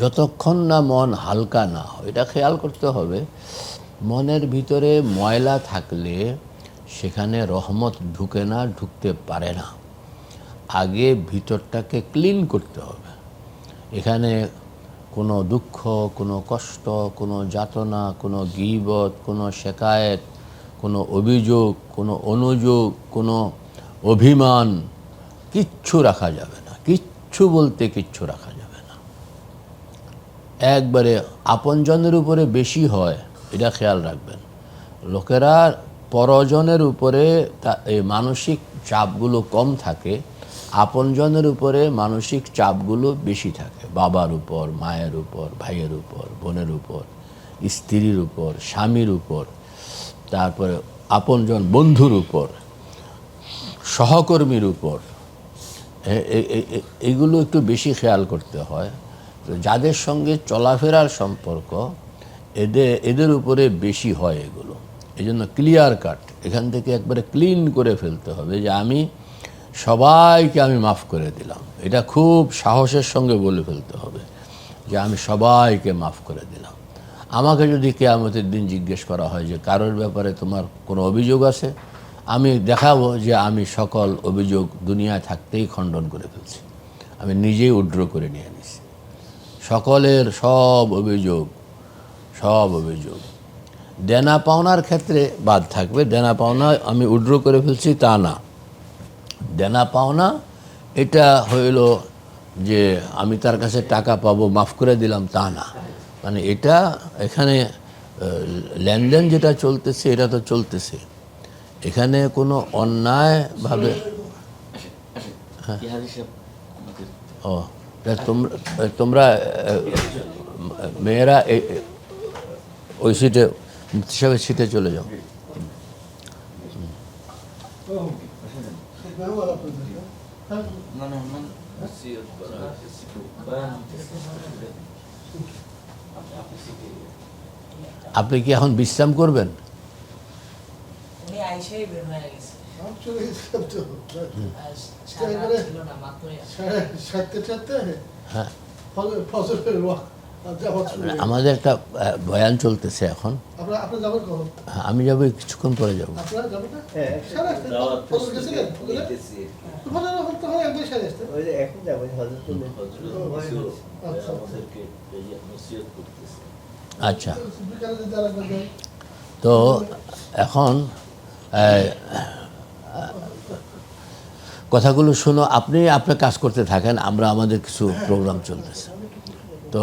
যতক্ষণ না মন হালকা না হয়, এটা খেয়াল করতে হবে, মনের ভিতরে ময়লা থাকলে সেখানে রহমত ঢুকে না, ঢুকতে পারে না। আগে ভিতরটাকে ক্লিন করতে হবে। এখানে কোনো দুঃখ, কোনো কষ্ট, কোনো যাতনা, কোনো গিবত, কোনো শেকায়েত, কোনো অভিযোগ, কোনো অনুযোগ, কোনো অভিমান কিচ্ছু রাখা যাবে না। কিচ্ছু বলতে কিচ্ছু রাখা যাবে একবারে আপনজনের উপরে বেশি হয়, এটা খেয়াল রাখবেন। লোকেরা পরজনের উপরে এই মানসিক চাপগুলো কম থাকে, আপনজনের উপরে মানসিক চাপগুলো বেশি থাকে। বাবার উপর, মায়ের উপর, ভাইয়ের উপর, বোনের উপর, স্ত্রীর উপর, স্বামীর উপর, তারপরে আপনজন বন্ধুর উপর, সহকর্মীর উপর এগুলো একটু বেশি খেয়াল করতে হয়। তো যাদের সঙ্গে চলাফেরার সম্পর্ক এদের এদের উপরে বেশি হয় এগুলো। এই জন্য ক্লিয়ার কাট এখান থেকে একবারে ক্লিন করে ফেলতে হবে যে আমি সবাইকে আমি মাফ করে দিলাম। এটা খুব সাহসের সঙ্গে বলে ফেলতে হবে যে আমি সবাইকে মাফ করে দিলাম। আমাকে যদি কেয়ামতের দিন জিজ্ঞেস করা হয় যে কারোর ব্যাপারে তোমার কোনো অভিযোগ আছে? আমি দেখাবো যে আমি সকল অভিযোগ দুনিয়ায় থাকতেই খণ্ডন করে ফেলছি। আমি নিজেই উড্র করে নিয়ে নিছি। সকলের সব অভিযোগ সব অভিযোগ। দেনা পাওনার ক্ষেত্রে বাদ থাকবে। দেনা পাওনা আমি উড্র করে ফেলছি তা না। দেনা পাওনা এটা হইল যে আমি তার কাছে টাকা পাবো মাফ করে দিলাম তা না। মানে এটা এখানে লেনদেন যেটা চলতেছে এটা তো চলতেছে। এখানে কোনো অন্যায়ভাবে হ্যাঁ ও। তোমরা তোমরা মেয়েরা ওই সিটে মুফতি সাহেবের সিটে চলে যাও। আপনি কি এখন বিশ্রাম করবেন আইসাই বের হয়ে গেছে সব চলে গেছে সব তো। চারটে হ্যাঁ। হয়ে। আমাদের একটা বয়ান চলতেছে এখন। হ্যাঁ, আমি যাব কিছুক্ষণ পরে যাব। একবার। আচ্ছা। আচ্ছা। একবার। তো এখন আহ, কথাগুলো শুনো আপনি আপনার কাজ করতে থাকেন আমরা আমাদের কিছু প্রোগ্রাম চলতেছে।